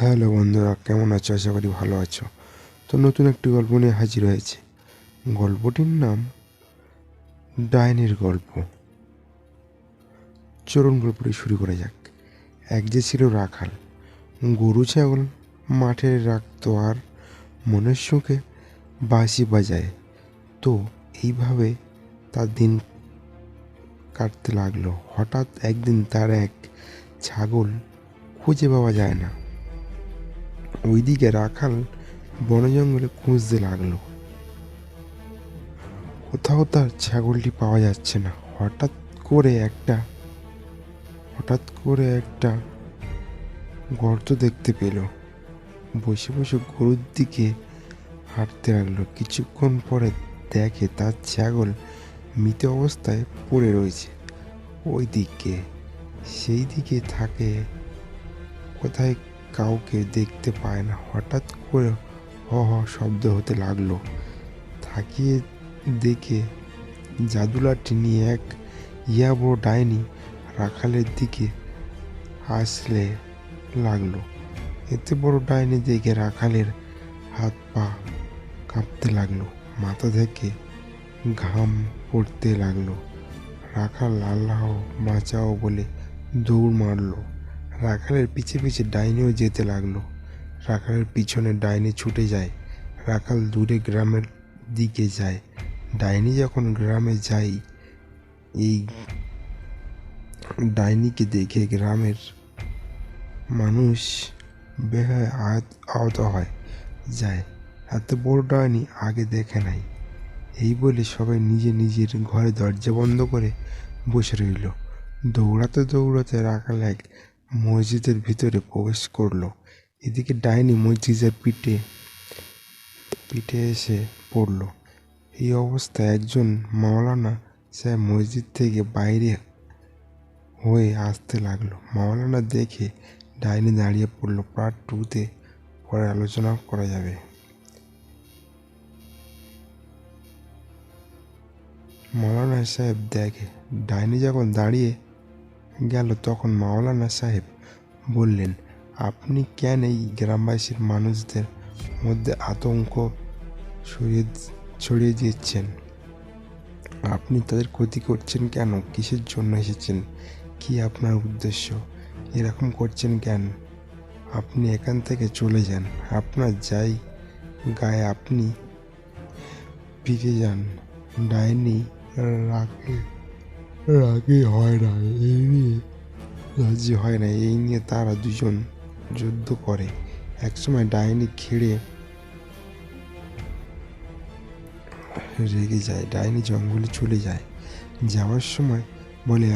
Hello বন্ধুরা, কেমন আছো? আশা করি ভালো আছো। তো নতুন একটি গল্প নিয়ে হাজির হয়েছে। গল্পটির নাম ডাইনির গল্প। চরণ গল্পটি শুরু করা যাক। এক যে ছিল রাখাল, গরু, ছাগল মাঠে রাখতো আর মনের সুখে বাঁশি বাজায়। তো এইভাবে তার দিন কাটতে লাগল। হঠাৎ একদিন তার এক ছাগল খুঁজে পাওয়া যায় না। ওইদিকে রাখাল বন জঙ্গলে খুঁজতে লাগল। কোথাও তার ছাগলটি পাওয়া যাচ্ছে না। হঠাৎ করে একটা, হঠাৎ করে একটা গর্ত দেখতে পেল। বসে বসে গরুর দিকে হাঁটতে লাগল। কিছুক্ষণ পরে দেখে তার ছাগল মৃত অবস্থায় পড়ে রয়েছে। ওই দিকে সেই দিকে থাকে কোথায় কাউকে দেখতে পায় না। হঠাৎ করে হ হ শব্দ হতে লাগল। থাকিয়ে দেখে জাদুলাটি নিয়ে এক ইয়া বড় ডাইনি রাখালের দিকে আসলে লাগল। এতে বড় ডাইনি দেখে রাখালের হাত পা কাঁপতে লাগল, মাথা থেকে ঘাম পড়তে লাগল। রাখাল আল্লাহ বাঁচাও বলে দৌড় মারলো। রাখালের পিছে পিছে ডাইনিও যেতে লাগল। রাখালের পিছনে ডাইনি ছুটে যায়। রাখাল দূরে গ্রামের দিকে যায়। ডাইনি যখন গ্রামে যাই এই ডাইনিকে দেখে গ্রামের মানুষ বেহায় আহত হয়। যায়। এত বড় ডাইনি আগে দেখে নাই। এই বলে সবাই নিজে নিজের ঘরে দরজা বন্ধ করে বসে রইল। দৌড়াতে দৌড়াতে রাখাল এক মসজিদের ভিতরে প্রবেশ করল। এদিকে ডাইনি মসজিদের পিঠে পিঠে এসে পড়ল। এই অবস্থায় একজন মাওলানা সাহেব মসজিদ থেকে বাইরে হয়ে আসতে লাগল। মাওলানা দেখে ডাইনি দাঁড়িয়ে পড়ল। পার্ট টুতে পরে আলোচনা করা যাবে। মাওলানা সাহেব দেখে, ডাইনি যখন দাঁড়িয়ে গেল তখন মাওলানা সাহেব বললেন, আপনি কেন এই গ্রামবাসীর মানুষদের মধ্যে আতঙ্ক ছড়িয়ে ছড়িয়ে দিচ্ছেন? আপনি তাদের ক্ষতি করছেন কেন? কিসের জন্য এসেছেন? কি আপনার উদ্দেশ্য? এরকম করছেন কেন? আপনি এখান থেকে চলে যান। আপনার যাই গায়ে আপনি ফিরে যান। ডাইনি রাগে রাগে হয় না, এই নিয়ে রাজি হয় না, এই নিয়ে তারা দুজন যুদ্ধ করে। একসময় ডাইনি খেড়ে রেগে যায়, ডাইনি জঙ্গলে চলে যায়। যাওয়ার সময় বলে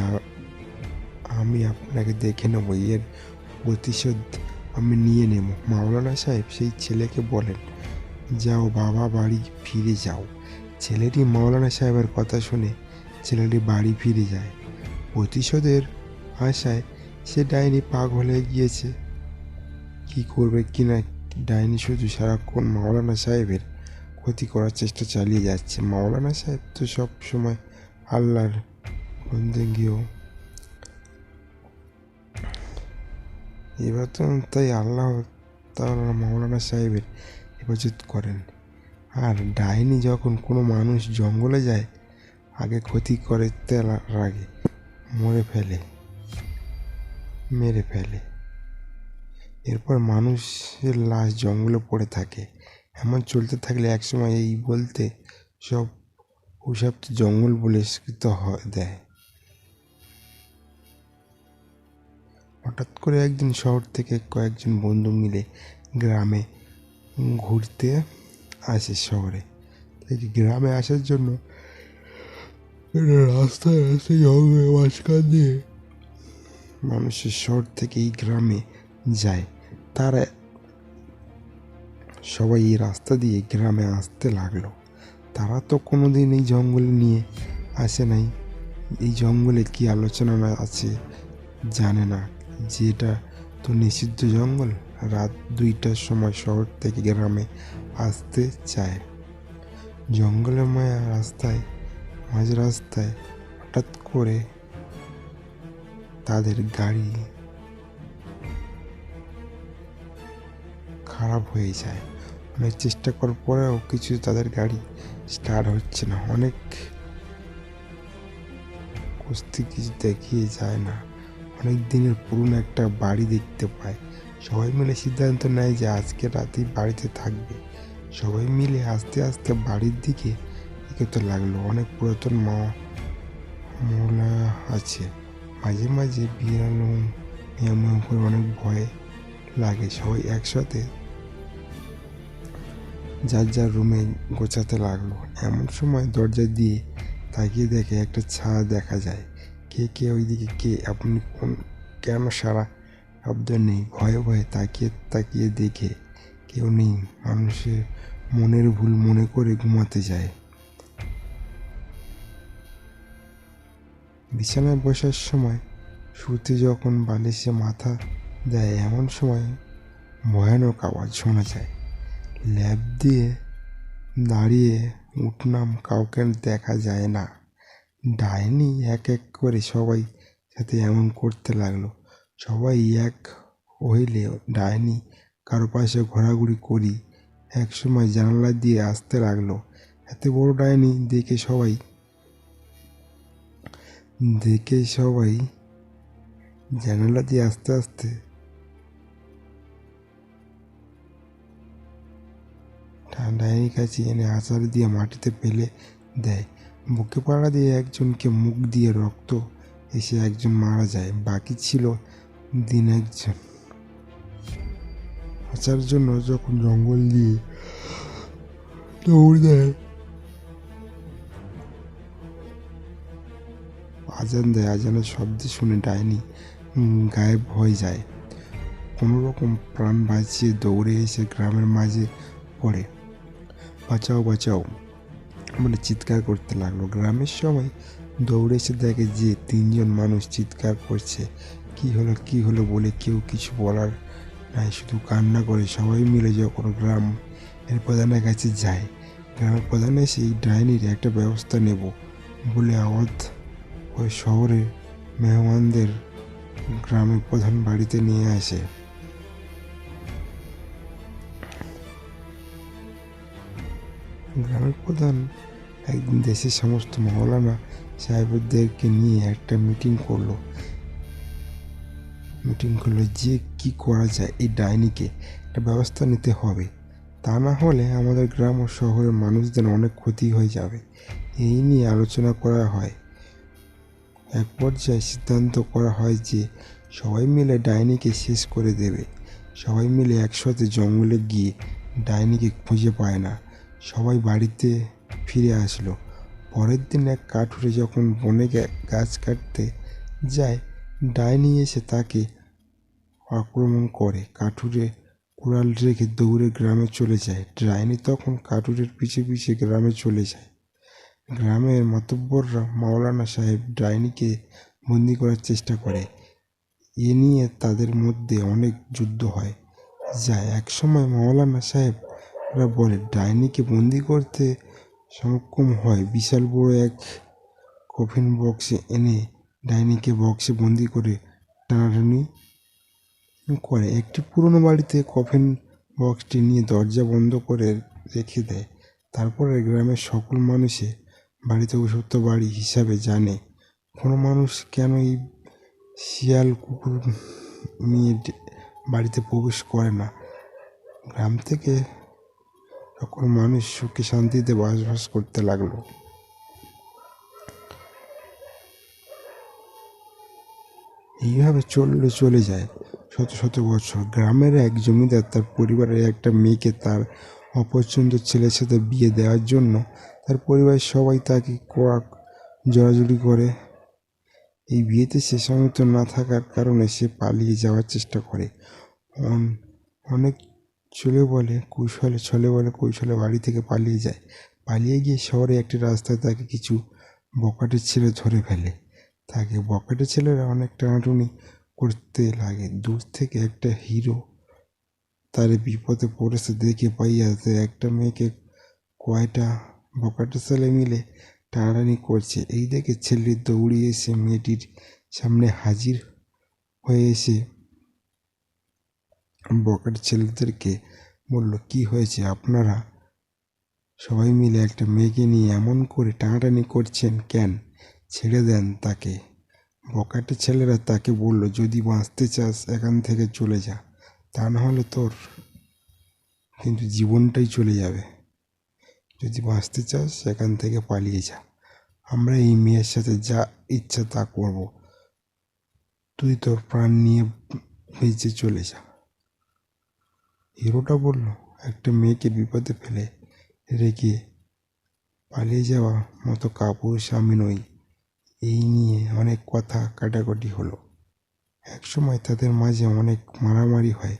আমি আপনাকে দেখে নেব, এর প্রতিশোধ আমি নিয়ে নেব। মাওলানা সাহেব সেই ছেলেকে বলেন, যাও বাবা বাড়ি ফিরে যাও। ছেলেটি মাওলানা সাহেবের কথা শুনে ছেলেটি বাড়ি ফিরে যায়। প্রতিশোধের আশায় সে ডাইনি পাগল হয়ে গিয়েছে। কি করবে কি না, ডাইনি শুধু সারাক্ষণ মাওলানা সাহেবের ক্ষতি করার চেষ্টা চালিয়ে যাচ্ছে। মাওলানা সাহেব তো সব সময় আল্লাহর বন্দেগিও। এবার তো তাই আল্লাহ তাআলা মাওলানা সাহেবের হেফাজত করেন। আর ডাইনি যখন কোনো মানুষ জঙ্গলে যায় আগে ক্ষতি করে আগে মরে ফেলে, মেরে ফেলে। এরপর মানুষের লাশ জঙ্গলে পড়ে থাকে। এমন চলতে থাকলে একসময় এই বলতে সব ওসব জঙ্গল বলে স্বীকৃত দেয়। হঠাৎ করে একদিন শহর থেকে কয়েকজন বন্ধু মিলে গ্রামে ঘুরতে আসে শহরে। গ্রামে আসার জন্য রাস্তায় রাস্তায় জঙ্গলের মাঝখান দিয়ে। মানুষের শহর থেকে এই গ্রামে যায়। তারা সবাই এই রাস্তা দিয়ে গ্রামে আসতে লাগল। তারা তো কোনো দিন এই জঙ্গলে নিয়ে আসে নাই। এই জঙ্গলে কি আলোচনা আছে জানে না। যে এটা তো নিষিদ্ধ জঙ্গল, রাত দুইটার সময় শহর থেকে গ্রামে আসতে চায়। জঙ্গলের মায়া রাস্তায় মাঝ রাস্তায় হঠাৎ করে তাদের গাড়ি খারাপ হয়ে যায়। অনেক চেষ্টা করার পরেও কিছু তাদের গাড়ি স্টার্ট হচ্ছে না। অনেক কুস্তি কিছু দেখিয়ে যায় না। অনেক দিনের পুরনো একটা বাড়ি দেখতে পায়। সবাই মিলে সিদ্ধান্ত নেয় যে আজকে রাতেই বাড়িতে থাকবে। সবাই মিলে আস্তে আস্তে বাড়ির দিকে এগোতে লাগল। অনেক পুরাতন মা মহলা আছে। মাঝে মাঝে বিড়ালো মিয়ামিয়া করে অনেক ভয় লাগে। সবাই একসাথে যার যার রুমে গোছাতে লাগল। এমন সময় দরজা দিয়ে তাকিয়ে দেখে একটা ছায়া দেখা যায়। কে কে ওইদিকে কে? আপনি কোন, কেন সারা শব্দ নেই। ভয়ে ভয়ে তাকিয়ে তাকিয়ে দেখে কেউ নেই। মানুষের মনের ভুল মনে করে ঘুমাতে যায়। বিছানায় বসার সময় শুতে যখন বালিশে মাথা দেয়, এমন সময় ভয়ানক আওয়াজ শোনা যায়। ল্যাব দিয়ে দাঁড়িয়ে উঠলাম কাউকে দেখা যায় না। ডাইনি এক এক করে সবাই সাথে এমন করতে লাগল। সবাই এক হইলে ডাইনি কারও পাশে ঘোরাঘুরি করি এক সময় জানালা দিয়ে আসতে লাগল। এত বড় ডাইনি দেখে সবাই দেখে সবাই জানালা দিয়ে আস্তে আস্তে ডাইনির কাছে এনে আচার দিয়ে মাটিতে ফেলে দেয়। বুকে পাড়া দিয়ে একজনকে মুখ দিয়ে রক্ত এসে একজন মারা যায়। বাকি ছিল দিন একজন। আচার জন্য যখন জঙ্গল দিয়ে দৌড় দেয় আজান দেয়, আজানের শব্দ শুনে ডাইনি গায়েব হয়ে যায়। কোনো রকম প্রাণ বাঁচিয়ে দৌড়ে এসে গ্রামের মাঝে পড়ে। বাঁচাও বাঁচাও। মানে চিৎকার করতে লাগল। গ্রামের সবাই দৌড়ে এসে দেখে যে তিনজন মানুষ চিৎকার করছে। কি হলো কি হলো বলে কেউ কিছু বলার নাই, শুধু কান্না করে সবাই মিলে যখন গ্রাম এর প্রধানের কাছে যায়, গ্রামের প্রধান এসে এই ডাইনির একটা ব্যবস্থা নেব বলে আওয়াজ ওই শহরে মেহমানদের গ্রামের প্রধান বাড়িতে নিয়ে আসে। গ্রামের প্রধান একদিন দেশের সমস্ত মহলানা সাহেবদেরকে নিয়ে একটা মিটিং করল। মিটিং করল যে কি করা যায় এই ডাইনিকে, একটা ব্যবস্থা নিতে হবে। তা না হলে আমাদের গ্রাম ও শহরের মানুষদের অনেক ক্ষতি হয়ে যাবে। এই নিয়ে আলোচনা করা হয়। এক পর্যায়ে সিদ্ধান্ত করা হয় যে সবাই মিলে ডাইনিকে শেষ করে দেবে। সবাই মিলে একসাথে জঙ্গলে গিয়ে ডাইনিকে খুঁজে পায় না। সবাই বাড়িতে ফিরে আসলো। পরের দিন এক কাঠুরে যখন বনে গাছ কাটতে যায়, ডাইনি এসে তাকে আক্রমণ করে। কাঠুরে কুড়াল রেখে দৌড়ে গ্রামে চলে যায়। ডাইনি তখন কাঠুরের পিছে পিছে গ্রামে চলে যায়। গ্রামের মাতব্বররা মাওলানা সাহেব ডাইনিকে বন্দি করার চেষ্টা করে। এ নিয়ে তাদের মধ্যে অনেক যুদ্ধ হয়। যায় একসময় মাওলানা সাহেবরা বলে, ডাইনিকে বন্দি করতে সক্ষম হয় বিশাল বড় এক কফিন বক্সে এনে ডাইনিকে বক্সে বন্দি করে টানাটানি করে। একটি পুরনো বাড়িতে কফিন বক্সটি নিয়ে দরজা বন্ধ করে রেখে দেয়। তারপরে গ্রামের সকল মানুষে বাড়িতে অসত্য বাড়ি হিসাবে জানে। কোনো মানুষ কেন এই শিয়াল কুকুর নিয়ে বাড়িতে প্রবেশ করে না? গ্রাম থেকে তখন মানুষ সুখে শান্তিতে বাসবাস করতে লাগল। এইভাবে চললে চলে যায়, শত শত বছর। গ্রামের এক জমিদার তার পরিবারের একটা মেয়েকে তার অপছন্দ ছেলের সাথে বিয়ে দেওয়ার জন্য তার পরিবারের সবাই তাকে কড়া জড়াজড়ি করে। এই বিয়েতে সে সমর্থ না থাকার কারণে সে পালিয়ে যাওয়ার চেষ্টা করে। অন- অনেক চলে বলে, কৌশলে ছলে বলে, কৌশলে বাড়ি থেকে পালিয়ে যায়। পালিয়ে গিয়ে শহরে একটি রাস্তায় তাকে কিছু বকাটের ছেলে ধরে ফেলে। তাকে বকাটের ছেলেরা অনেক টানাটুনি করতে লাগে। দূর থেকে একটা হিরো তার বিপদে পড়েছে, দেখে পাইয়াতে একটা মেয়েকে কয়টা বকাটে ছেলে মিলে টানাটানি করছে। এই দেখে ছেলে দৌড়িয়ে এসে মেয়েটির সামনে হাজির হয়ে এসে বকাটে ছেলেদেরকে বলল, কি হয়েছে? আপনারা সবাই মিলে একটা মেয়েকে নিয়ে এমন করে টানাটানি করছেন কেন? ছেড়ে দেন তাকে। বকাটে ছেলেরা তাকে বলল, যদি বাঁচতে চাস, এখান থেকে চলে যা। তা না হলে তোর কিন্তু জীবনটাই চলে যাবে। যদি বাঁচতে চাস, সেখান থেকে পালিয়ে যা। আমরা এই মেয়ের সাথে যা ইচ্ছা তা করব। তুই তোর প্রাণ নিয়ে বেঁচে চলে যা। হিরোটা বলল, একটা মেয়েকে বিপদে ফেলে রেখে পালিয়ে যাওয়া মতো কাপুরুষ আমি নই। এই নিয়ে অনেক কথা কাটাকাটি হলো। একসময় তাদের মাঝে অনেক মারামারি হয়।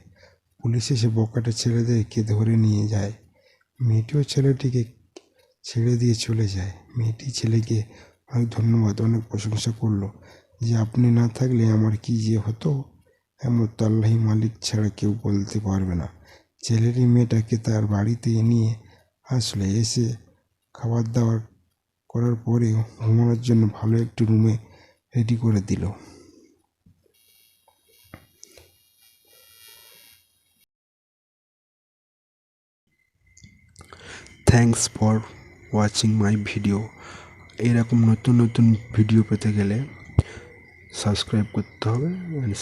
পুলিশ এসে বকাটে ছেলেদেরকে ধরে নিয়ে যায়। মেয়েটিও ছেলেটিকে ছেড়ে দিয়ে চলে যায়। মেয়েটি ছেলেকে অনেক ধন্যবাদ, অনেক প্রশংসা করল যে, আপনি না থাকলে আমার কি যে হতো? এমন আল্লাহি মালিক ছাড়া কেউ বলতে পারবে না। ছেলেটি মেয়েটাকে তার বাড়িতে নিয়ে আসলে। এসে খাবার দাবার করার পরে ঘুমানোর জন্য ভালো একটি রুমে রেডি করে দিল। Thanks for watching my video এরকম নতুন নতুন ভিডিও পেতে গেলে সাবস্ক্রাইব করতে হবে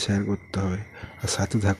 শেয়ার করতে হবে। আর সাথে থাক